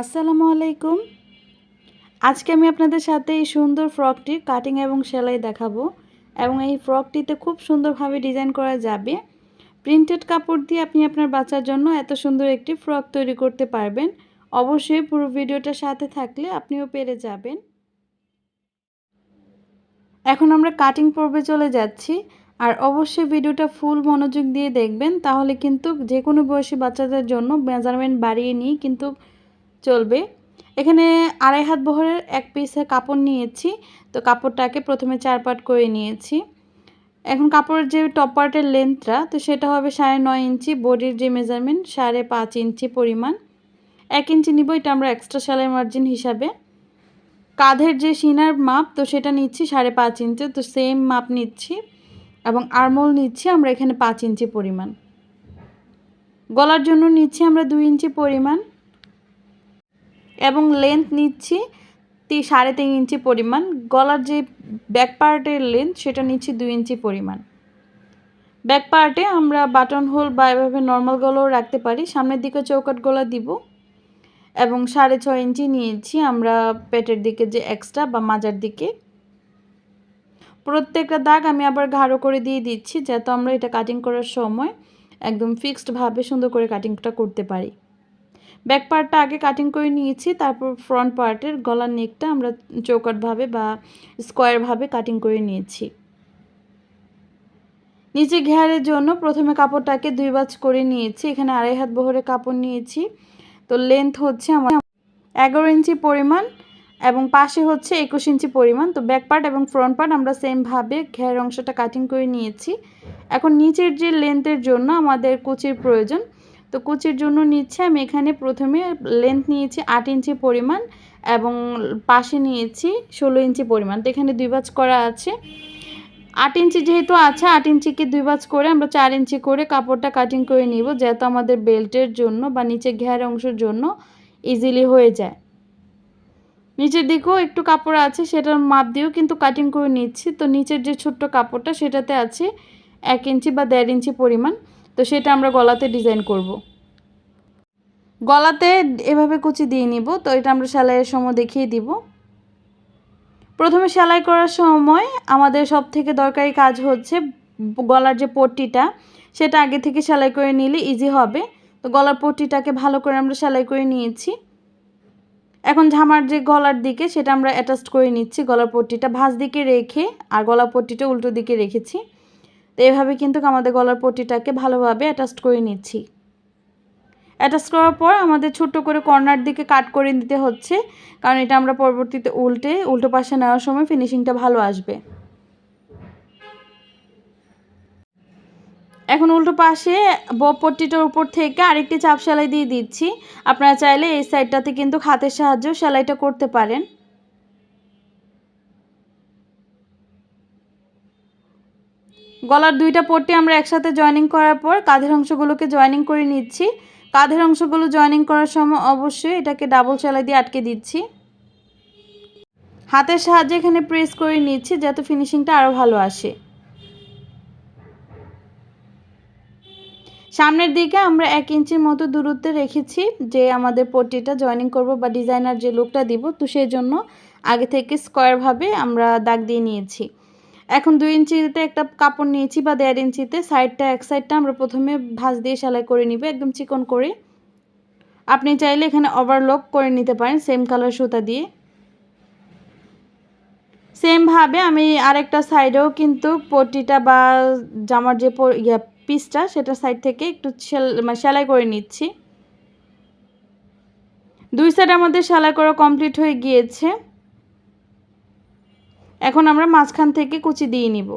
আসসালামু আলাইকুম। আজকে আমি আপনাদের সাথে এই সুন্দর ফ্রকটি কাটিং এবং সেলাই দেখাবো এবং এই ফ্রকটিতে খুব সুন্দরভাবে ডিজাইন করা যাবে। প্রিন্টেড কাপড় দিয়ে আপনি আপনার বাচ্চার জন্য এত সুন্দর একটি ফ্রক তৈরি করতে পারবেন। অবশ্যই পুরো ভিডিওটার সাথে থাকলে আপনিও পেরে যাবেন। এখন আমরা কাটিং পর্বে চলে যাচ্ছি। আর অবশ্যই ভিডিওটা ফুল মনোযোগ দিয়ে দেখবেন, তাহলে কিন্তু যে কোনো বয়সী বাচ্চাদের জন্য মেজারমেন্ট বাড়িয়ে নিয়ে কিন্তু চলবে। এখানে আড়াই হাত বহরের এক পিসে কাপড় নিয়েছি। তো কাপড়টাকে প্রথমে চার পাট করে নিয়েছি। এখন কাপড়ের যে টপ পার্টের লেন্থটা তো সেটা হবে সাড়ে নয় ইঞ্চি বডির যে মেজারমেন্ট সাড়ে পাঁচ ইঞ্চি পরিমাণ। এক ইঞ্চি নিব, এটা আমরা এক্সট্রা সেলাই মার্জিন হিসাবে। কাঁধের যে সিনার মাপ, তো সেটা নিচ্ছি সাড়ে পাঁচ ইঞ্চি, তো সেম মাপ নিচ্ছি। এবং আরমোল নিচ্ছি আমরা এখানে পাঁচ ইঞ্চি পরিমাণ। গলার জন্য নিচ্ছি আমরা দুই ইঞ্চি পরিমাণ। এবং লেন্থ নিচ্ছি তি সাড়ে তিন ইঞ্চি পরিমাণ। গলার যে ব্যাক পার্টের লেন্থ সেটা নিচ্ছি দুই ইঞ্চি পরিমাণ। ব্যাক পার্টে আমরা বাটন হোল বা এভাবে নর্মাল গলাও রাখতে পারি। সামনের দিকে চৌকাট গলা দিব এবং সাড়ে ছয় ইঞ্চি নিয়েছি আমরা পেটের দিকে যে এক্সট্রা বা মাজার দিকে। প্রত্যেকটা দাগ আমি আবার ঘাড়ো করে দিয়ে দিচ্ছি, যাতে আমরা এটা কাটিং করার সময় একদম ফিক্সডভাবে সুন্দর করে কাটিংটা করতে পারি। ব্যাক পার্টটা আগে কাটিং করে নিয়েছি, তারপর ফ্রন্ট পার্টের গলার নেকটা আমরা চৌকাটভাবে বা স্কোয়ারভাবে কাটিং করে নিয়েছি। নিচে ঘেয়ারের জন্য প্রথমে কাপড়টাকে দুই বাজ করে নিয়েছি, এখানে আড়াই হাত বহরে কাপড় নিয়েছি। তো লেন্থ হচ্ছে আমার এগারো ইঞ্চি পরিমাণ এবং পাশে হচ্ছে একুশ ইঞ্চি পরিমাণ। তো ব্যাক পার্ট এবং ফ্রন্ট পার্ট আমরা সেমভাবে ঘের অংশটা কাটিং করে নিয়েছি। এখন নিচের যে লেন্থের জন্য আমাদের কুচির প্রয়োজন তো কুচির জন্য নিচ্ছে, আমি এখানে প্রথমে লেন্থ নিয়েছি আট ইঞ্চি পরিমাণ এবং পাশে নিয়েছি ষোলো ইঞ্চি পরিমাণ। তো এখানে দুই বাজ করা আছে। আট ইঞ্চি যেহেতু আছে, আট ইঞ্চিকে দুই বাজ করে আমরা চার ইঞ্চি করে কাপড়টা কাটিং করে নিব, যেহেতু আমাদের বেল্টের জন্য বা নিচে ঘের অংশের জন্য ইজিলি হয়ে যায়। নিচের দিকেও একটু কাপড় আছে, সেটার মাপ দিয়েও কিন্তু কাটিং করে নিচ্ছি। তো নিচের যে ছোট্ট কাপড়টা, সেটাতে আছে এক ইঞ্চি বা দেড় ইঞ্চি পরিমাণ। তো সেটা আমরা গলাতে ডিজাইন করব। গলাতে এভাবে কুচি দিয়ে নিব, তো এটা আমরা সেলাইয়ের সময় দেখিয়ে দিব। প্রথমে সেলাই করার সময় আমাদের সব থেকে দরকারি কাজ হচ্ছে গলার যে পট্টিটা, সেটা আগে থেকে সেলাই করে নিলে ইজি হবে। তো গলার পট্টিটাকে ভালো করে আমরা সেলাই করে নিয়েছি। এখন ঝামার যে গলার দিকে, সেটা আমরা অ্যাটাচ করে নিচ্ছি। গলার পট্টিটা ভাঁজ দিকে রেখে আর গলার পট্টিটা উল্টো দিকে রেখেছি। তো এভাবে কিন্তু আমাদের গলার পট্টিটাকে ভালোভাবে অ্যাটাচ করে নিচ্ছি। অ্যাটাচ করার পর আমাদের ছোট্ট করে কর্নার দিকে কাট করে নিতে হচ্ছে, কারণ এটা আমরা পরবর্তীতে উল্টে, উল্টো পাশে নেওয়ার সময় ফিনিশিংটা ভালো আসবে। এখন উল্টো পাশে পট্টিটার উপর থেকে আরেকটি চাপ সেলাই দিয়ে দিচ্ছি। আপনারা চাইলে এই সাইডটাতে কিন্তু হাতের সাহায্যেও সেলাইটা করতে পারেন। গলার দুইটা পট্টি আমরা একসাথে জয়েনিং করার পর কাঁধের অংশগুলোকে জয়েনিং করে নিচ্ছি। কাঁধের অংশগুলো জয়েনিং করার সময় অবশ্যই এটাকে ডাবল সেলাই দিয়ে আটকে দিচ্ছি। হাতের সাহায্যে এখানে প্রেস করে নিচ্ছি যাতে ফিনিশিংটা আরও ভালো আসে। সামনের দিকে আমরা এক ইঞ্চির মতো দূরত্বে রেখেছি যে আমাদের পট্টিটা জয়েনিং করব বা ডিজাইনার যে লুকটা দিব, তো সেই জন্য আগে থেকে স্কোয়ারভাবে আমরা দাগ দিয়ে নিয়েছি। এখন দুই ইঞ্চিতে একটা কাপড় নিয়েছি বা দেড় ইঞ্চিতে, সাইডটা, এক সাইডটা আমরা প্রথমে ভাঁজ দিয়ে সেলাই করে নিব, একদম চিকন করে। আপনি চাইলে এখানে ওভারলক করে নিতে পারেন সেম কালার সুতা দিয়ে। সেমভাবে আমি আরেকটা সাইডেও কিন্তু পটিটা বা জামার যে পিসটা সেটা সাইড থেকে একটু সেলাই করে নিচ্ছি। দুই সাইড আমাদের সেলাই করা কমপ্লিট হয়ে গিয়েছে। এখন আমরা মাঝখান থেকে কুচি দিয়ে নিব।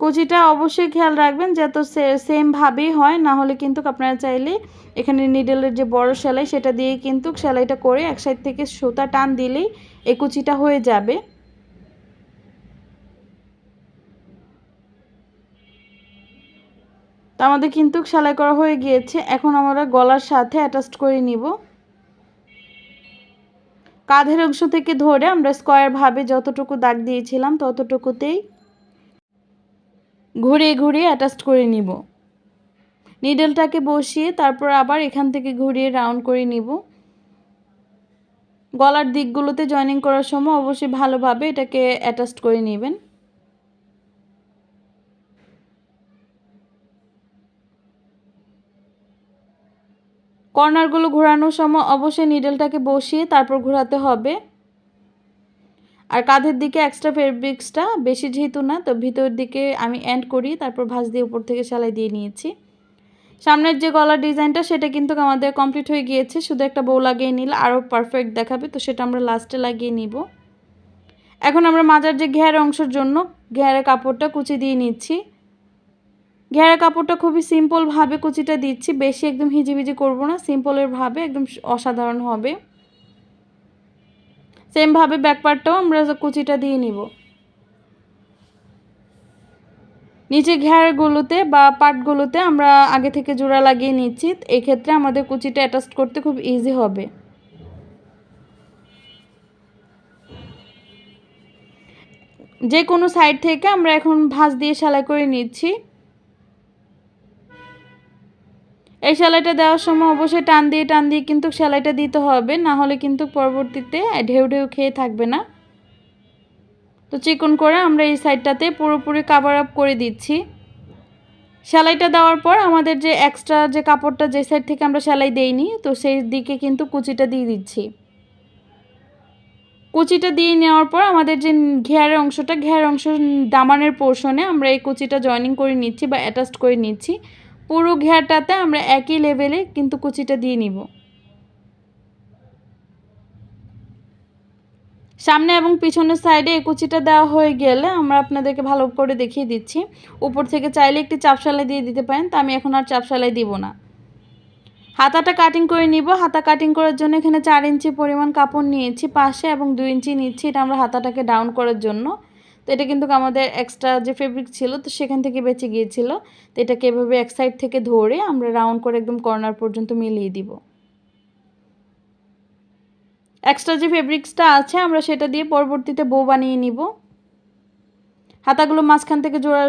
কুচিটা অবশ্যই খেয়াল রাখবেন যাতে সেমভাবেই হয়, না হলে কিন্তু আপনারা চাইলে এখানে নিডেলের যে বড় সেলাই, সেটা দিয়ে কিন্তু সেলাইটা করে এক সাইড থেকে সুতা টান দিলেই এই কুচিটা হয়ে যাবে। আমাদের কিন্তু সেলাই করা হয়ে গিয়েছে। এখন আমরা গলার সাথে অ্যাটাচ করে নিব। কাঁধের অংশ থেকে ধরে আমরা স্কোয়ারভাবে যতটুকু দাগ দিয়েছিলাম ততটুকুতেই ঘুরিয়ে ঘুরিয়ে অ্যাটাচ করে নিব। নিডেলটাকে বসিয়ে তারপর আবার এখান থেকে ঘুরিয়ে রাউন্ড করে নিব। গলার দিকগুলোতে জয়েনিং করার সময় অবশ্যই ভালোভাবে এটাকে অ্যাটাস্ট করে নেবেন। কর্নারগুলো ঘোরানোর সময় অবশ্যই নিডেলটাকে বসিয়ে তারপর ঘোরাতে হবে। আর কাঁধের দিকে এক্সট্রা ফেব্রিক্সটা বেশি যেহেতু না, তো ভিতর দিকে আমি এন্ড করি, তারপর ভাঁজ দিয়ে উপর থেকে সেলাই দিয়ে নিয়েছি। সামনের যে গলার ডিজাইনটা, সেটা কিন্তু আমাদের কমপ্লিট হয়ে গিয়েছে। শুধু একটা বউ লাগিয়ে নিলে আরও পারফেক্ট দেখাবে, তো সেটা আমরা লাস্টে লাগিয়ে নিব। এখন আমরা মাজার যে ঘের অংশের জন্য, ঘেরের কাপড়টা কুচি দিয়ে নিচ্ছি। ঘেরা কাপড়টা খুবই সিম্পলভাবে কুচিটা দিচ্ছি, বেশি একদম হিজিবিজি করব না সিম্পলের ভাবে একদম অসাধারণ হবে। সেমভাবে ব্যাকপার্টটাও আমরা কুচিটা দিয়ে নিব। নিচে ঘেরগুলোতে বা পাটগুলোতে আমরা আগে থেকে জোড়া লাগিয়ে নিচ্ছি, এক্ষেত্রে আমাদের কুচিটা অ্যাটাচ করতে খুব ইজি হবে। যে কোনো সাইড থেকে আমরা এখন ভাঁজ দিয়ে সেলাই করে নিচ্ছি। এই সেলাইটা দেওয়ার সময় অবশ্যই টান দিয়ে টান দিয়ে কিন্তু সেলাইটা দিতে হবে। না হলে কিন্তু পরবর্তীতে ঢেউ ঢেউ খেয়ে থাকবে না। তো চিকন করে আমরা এই সাইডটাতে পুরোপুরি কাভার আপ করে দিচ্ছি। সেলাইটা দেওয়ার পর আমাদের যে এক্সট্রা যে কাপড়টা যে সাইড থেকে আমরা সেলাই দেইনি, তো সেই দিকে কিন্তু কুচিটা দিয়ে দিচ্ছি। কুচিটা দিয়ে নেওয়ার পর আমাদের যে ঘেয়ারের অংশটা ঘেয়ার অংশ দামানের পোর্শনে আমরা এই কুচিটা জয়নিং করে নিচ্ছি বা অ্যাটাচ করে নিচ্ছি। পুরো ঘেরটাতে আমরা একই লেভেলে কিন্তু কুচিটা দিয়ে নিব। সামনে এবং পিছনের সাইডে এই কুচিটা দেওয়া হয়ে গেলে আমরা আপনাদেরকে ভালো করে দেখিয়ে দিচ্ছি। উপর থেকে চাইলে একটি চাপশালাই দিয়ে দিতে পারেন, তা আমি এখন আর চাপশালাই দিব না। হাতাটা কাটিং করে নিব। হাতা কাটিং করার জন্য এখানে চার ইঞ্চি পরিমাণ কাপড় নিয়েছি পাশে এবং দুই ইঞ্চি নিচ্ছি এটা আমরা হাতাটাকে ডাউন করার জন্য। তো এটা কিন্তু আমাদের এক্সট্রা যে ফেব্রিক ছিল, তো সেখান থেকে বেঁচে গিয়েছিল। তো এটাকে এভাবে এক সাইড থেকে ধরে আমরা রাউন্ড করে একদম কর্নার পর্যন্ত মিলিয়ে দিব। এক্সট্রা যে ফেব্রিক্সটা আছে, আমরা সেটা দিয়ে পরবর্তীতে বউ বানিয়ে নিব। হাতাগুলো মাঝখান থেকে জোড়া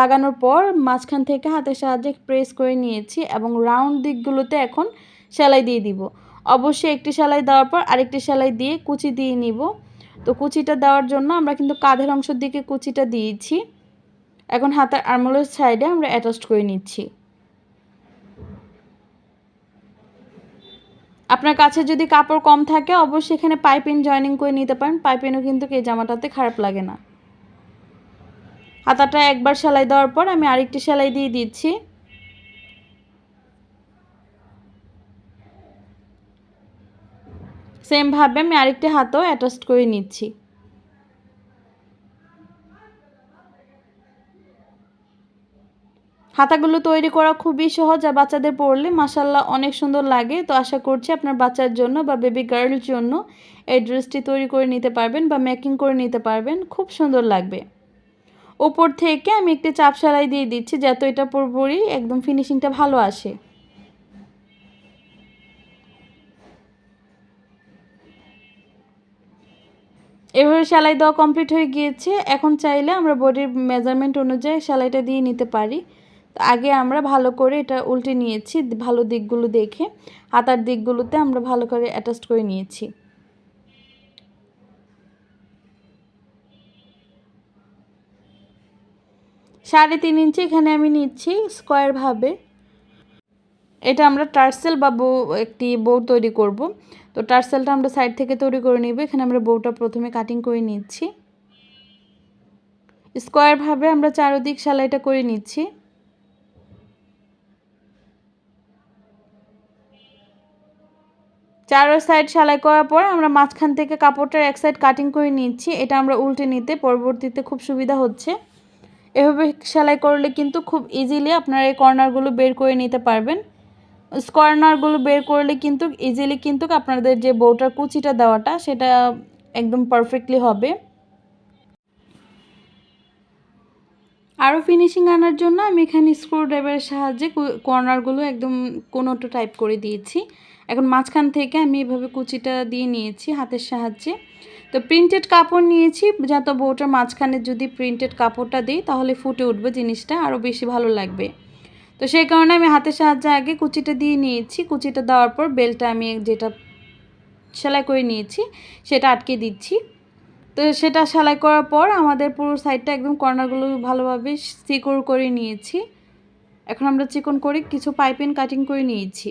লাগানোর পর মাঝখান থেকে হাতের সাহায্যে প্রেস করে নিয়েছি এবং রাউন্ড দিকগুলোতে এখন সেলাই দিয়ে দিব। অবশ্যই একটি সেলাই দেওয়ার পর আরেকটি সেলাই দিয়ে কুচি দিয়ে নিব। তো কুচিটা দেওয়ার জন্য আমরা কিন্তু কাঁধের অংশের দিকে কুচিটা দিয়েছি। এখন হাতের আর্মলের সাইডে আমরা অ্যাটাস্ট করে নিচ্ছি। আপনার কাছে যদি কাপড় কম থাকে, অবশ্যই এখানে পাইপিং জয়েনিং করে নিতে পারেন। পাইপিংও কিন্তু এই জামাটাতে খারাপ লাগে না। হাতাটা একবার সেলাই দেওয়ার পর আমি আরেকটি সেলাই দিয়ে দিচ্ছি। সেমভাবে আমি আরেকটি হাতও অ্যাটাচ করে নিচ্ছি। হাতাগুলো তৈরি করা খুবই সহজ আর বাচ্চাদের পরলে মাসাল্লাহ অনেক সুন্দর লাগে। তো আশা করছি আপনার বাচ্চার জন্য বা বেবি গার্লের জন্য এই ড্রেসটি তৈরি করে নিতে পারবেন বা মেকিং করে নিতে পারবেন। খুব সুন্দর লাগবে। ওপর থেকে আমি একটি চাপ সেলাই দিয়ে দিচ্ছি যাতে এটা পুরোপুরি একদম ফিনিশিংটা ভালো আসে। এভাবে সেলাই দেওয়া কমপ্লিট হয়ে গিয়েছে। এখন চাইলে আমরা বডির মেজারমেন্ট অনুযায়ী সেলাইটা দিয়ে নিতে পারি। আগে আমরা ভালো করে এটা উল্টে নিয়েছি, ভালো দিকগুলো দেখে। হাতার দিকগুলোতে আমরা ভালো করে অ্যাটাচ করে নিয়েছি। সাড়ে তিন ইঞ্চি এখানে আমি নিচ্ছি স্কোয়ারভাবে এটা আমরা টার্সেল বা বউ একটি বউ তৈরি করব। তো টার্সেলটা আমরা সাইড থেকে তৈরি করে নিব। এখানে আমরা বউটা প্রথমে কাটিং করে নিচ্ছি। স্কোয়ারভাবে আমরা চারোদিক সেলাইটা করে নিচ্ছি। চারো সাইড সেলাই করার পর আমরা মাঝখান থেকে কাপড়টার এক সাইড কাটিং করে নিচ্ছি। এটা আমরা উল্টে নিতে, পরবর্তীতে খুব সুবিধা হচ্ছে। এভাবে সেলাই করলে কিন্তু খুব ইজিলি আপনারা এই কর্নারগুলো বের করে নিতে পারবেন। কর্নারগুলো বের করলে কিন্তু ইজিলি কিন্তু আপনাদের যে বউটার কুচিটা দেওয়াটা সেটা একদম পারফেক্টলি হবে। আরও ফিনিশিং আনার জন্য আমি এখানে স্ক্রু ড্রাইভারের সাহায্যে কর্নারগুলো একদম কোনোটা টাইপ করে দিয়েছি। এখন মাঝখান থেকে আমি এভাবে কুচিটা দিয়ে নিয়েছি হাতের সাহায্যে। তো প্রিন্টেড কাপড় নিয়েছি, যাতে বউটার মাঝখানে যদি প্রিন্টেড কাপড়টা দিই তাহলে ফুটে উঠবে জিনিসটা আরও বেশি ভালো লাগবে। তো সেই কারণে আমি হাতের সাহায্যে আগে কুচিটা দিয়ে নিয়েছি। কুচিটা দেওয়ার পর বেলটা আমি যেটা সেলাই করে নিয়েছি, সেটা আটকে দিচ্ছি। তো সেটা সেলাই করার পর আমাদের পুরো সাইডটা একদম কর্নারগুলো ভালোভাবে সিকোর করে নিয়েছি। এখন আমরা চিকন করে কিছু পাইপিং কাটিং করে নিয়েছি।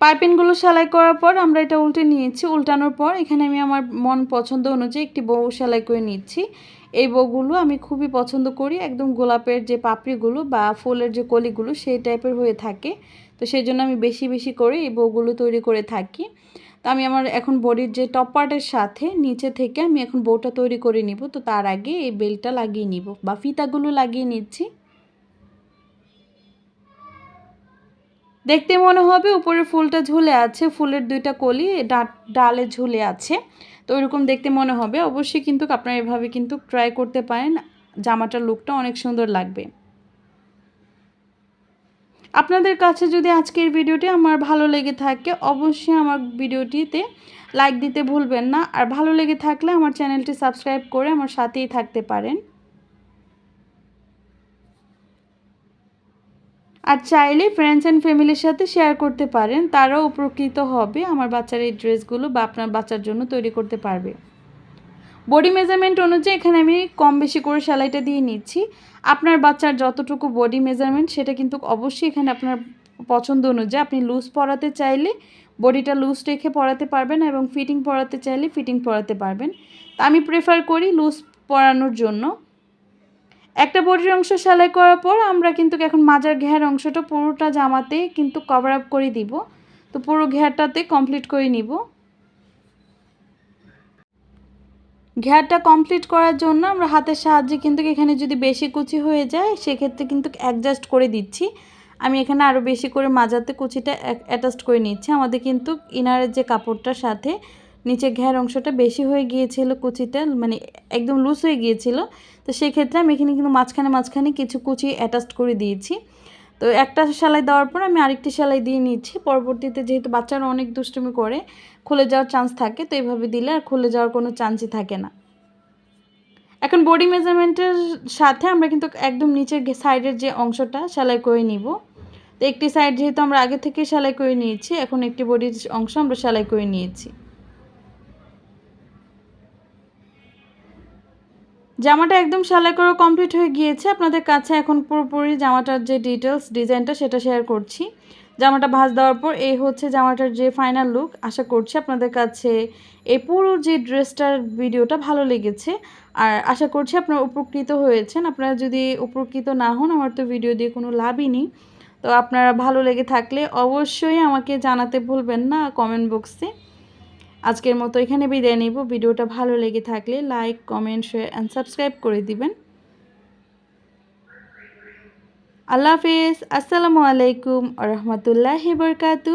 পাইপিংগুলো সেলাই করার পর আমরা এটা উল্টে নিয়েছি। উল্টানোর পর এখানে আমি আমার মন পছন্দ অনুযায়ী একটি বউ সেলাই করে নিচ্ছি। এই বউগুলো আমি খুবই পছন্দ করি। একদম গোলাপের যে পাপড়িগুলো বা ফুলের যে কলিগুলো সেই টাইপের হয়ে থাকে। তো সেই জন্য আমি বেশি বেশি করে এই বউগুলো তৈরি করে থাকি। তো আমি আমার এখন বডির যে টপ পার্টের সাথে নিচে থেকে আমি এখন বউটা তৈরি করে নিব। তো তার আগে এই বেলটা লাগিয়ে নিব বা ফিতাগুলো লাগিয়ে নিচ্ছি। দেখতে মনে হবে উপরে ফুলটা ঝুলে আছে, ফুলের দুইটা কলি ডালে ঝুলে আছে। তো ওইরকম দেখতে মনে হবে। অবশ্যই কিন্তু আপনারা এভাবে কিন্তু ট্রাই করতে পারেন। জামাটার লুকটা অনেক সুন্দর লাগবে। আপনাদের কাছে যদি আজকের ভিডিওটি আমার ভালো লেগে থাকে, অবশ্যই আমার ভিডিওটিতে লাইক দিতে ভুলবেন না। আর ভালো লেগে থাকলে আমার চ্যানেলটি সাবস্ক্রাইব করে আমার সাথেই থাকতে পারেন। আর চাইলে ফ্রেন্ডস অ্যান্ড ফ্যামিলির সাথে শেয়ার করতে পারেন। তারাও উপকৃত হবে আমার বাচ্চার এই ড্রেসগুলো বা আপনার বাচ্চার জন্য তৈরি করতে পারবে। বডি মেজারমেন্ট অনুযায়ী এখানে আমি কম বেশি করে সেলাইটা দিয়ে নিচ্ছি। আপনার বাচ্চার যতটুকু বডি মেজারমেন্ট সেটা কিন্তু অবশ্যই এখানে আপনার পছন্দ অনুযায়ী আপনি লুজ পরাতে চাইলে বডিটা লুজ রেখে পরাতে পারবেন এবং ফিটিং পরাতে চাইলে ফিটিং পরাতে পারবেন। তা আমি প্রেফার করি লুজ পরানোর জন্য। একটা বডির অংশ সেলাই করার পর আমরা কিন্তু এখন মাজার ঘের অংশটা পুরোটা জামাতে কিন্তু কভার আপ করে দিব। তো পুরো ঘেরটাতে কমপ্লিট করে নিব। ঘেরটা কমপ্লিট করার জন্য আমরা হাতের সাহায্যে কিন্তু এখানে যদি বেশি কুচি হয়ে যায়, সেক্ষেত্রে কিন্তু অ্যাডজাস্ট করে দিচ্ছি। আমি এখানে আরও বেশি করে মাজাতে কুচিটা অ্যাটাস্ট করে নিচ্ছি। আমাদের কিন্তু ইনারের যে কাপড়টার সাথে নিচে ঘের অংশটা বেশি হয়ে গিয়েছিল কুচিটা মানে একদম লুজ হয়ে গিয়েছিল। তো সেক্ষেত্রে আমি এখানে কিন্তু মাঝখানে মাঝখানে কিছু কুচি অ্যাটাস্ট করে দিয়েছি। তো একটা সেলাই দেওয়ার পর আমি আরেকটি সেলাই দিয়ে নিচ্ছি। পরবর্তীতে যেহেতু বাচ্চারা অনেক দুষ্টুমি করে, খুলে যাওয়ার চান্স থাকে, তো এইভাবে দিলে আর খুলে যাওয়ার কোনো চান্সই থাকে না। এখন বডি মেজারমেন্টের সাথে আমরা কিন্তু একদম নিচের সাইডের যে অংশটা সেলাই করে নিব। তো একটি সাইড যেহেতু আমরা আগে থেকে সেলাই করে নিয়েছি, এখন একটি বডির অংশ আমরা সেলাই করে নিয়েছি। জামাটা একদম সেলাই করা কমপ্লিট হয়ে গিয়েছে। আপনাদের কাছে এখন পুরোপুরি জামাটার যে ডিটেলস ডিজাইনটা সেটা শেয়ার করছি। জামাটা ভাজ দেওয়ার পর এই হচ্ছে জামাটার যে ফাইনাল লুক আশা করছি আপনাদের কাছে এই পুরো যে ড্রেসটার ভিডিওটা ভালো লেগেছে। আর আশা করছি আপনারা উপকৃত হয়েছেন। আপনারা যদি উপকৃত না হন, আমার তো ভিডিও দিয়ে কোনো লাভই নেই। তো আপনারা ভালো লেগে থাকলে অবশ্যই আমাকে জানাতে ভুলবেন না কমেন্ট বক্সে আজকের মতো এখানে বিদায় নেব। ভিডিওটা ভালো লেগে থাকলে like, comment, share and subscribe করে দিবেন। আল্লাহ হাফিজ। আসসালামু আলাইকুম রহমতুল্লাহ বরকাতু